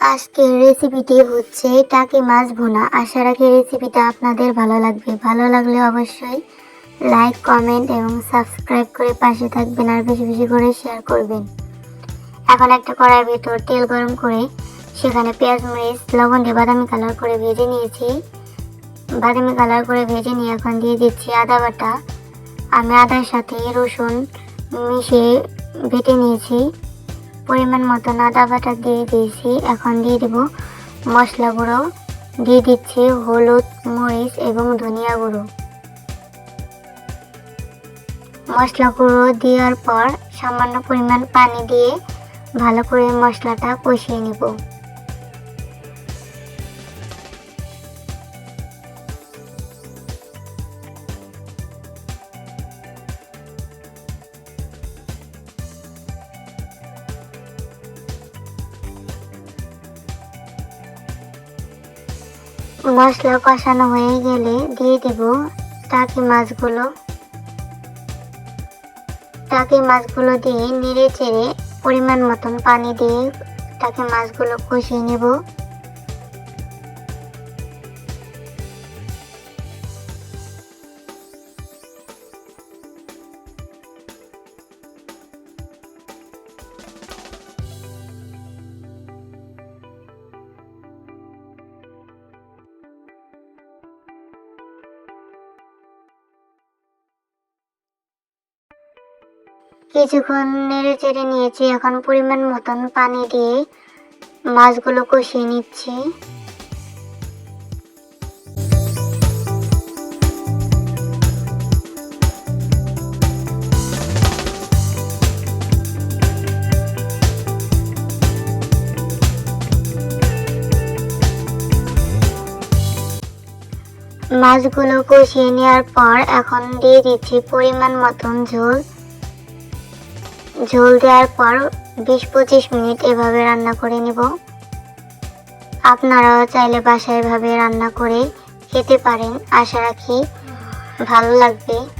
আজকের রেসিপিটি হচ্ছে টাকি মাছ ভুনা। আশা রাখি রেসিপিটা আপনাদের ভালো লাগবে। ভালো লাগলে অবশ্যই লাইক কমেন্ট এবং সাবস্ক্রাইব করে পাশে থাকবেন আর বেশি বেশি করে শেয়ার করবেন। এখন একটা কড়াইয়ের ভেতর তেল গরম করে সেখানে পেঁয়াজ, মরিচ, লবণ দিয়ে বাদামি কালার করে ভেজে নিয়েছি। বাদামি কালার করে ভেজে নিয়ে এখন দিয়ে দিচ্ছি আদা বাটা। আমি আদার সাথে রসুন মিশিয়ে বেটে নিয়েছি। পরিমাণ মতো আদা বাটা দিয়ে দিয়েছি। এখন দিয়ে দেব মশলা গুঁড়ো। দিয়ে দিচ্ছি হলুদ, মরিচ এবং ধনিয়া গুঁড়ো। মশলা গুঁড়ো দেওয়ার পর সামান্য পরিমাণ পানি দিয়ে ভালো করে মশলাটা কষিয়ে নেব। মশলা কষানো হয়ে গেলে দিয়ে দেব টাকি মাছগুলো। টাকি মাছগুলো দিয়ে নেড়ে চেড়ে পরিমাণ মতন পানি দিয়ে টাকি মাছগুলো কষিয়ে নেব। কিছুক্ষণ নেড়ে চেড়ে নিয়েছি, এখন পরিমাণ মতন পানি দিয়ে মাছগুলো কষিয়ে নিচ্ছি। মাছগুলো কষিয়ে নেওয়ার পর এখন দিয়ে দিচ্ছি পরিমাণ মতন ঝোল। ঝোল দেওয়ার পর বিশ পঁচিশ মিনিট এভাবে রান্না করে নেব। আপনারাও চাইলে বাসায় এভাবে রান্না করে খেতে পারেন। আশা রাখি ভালো লাগবে।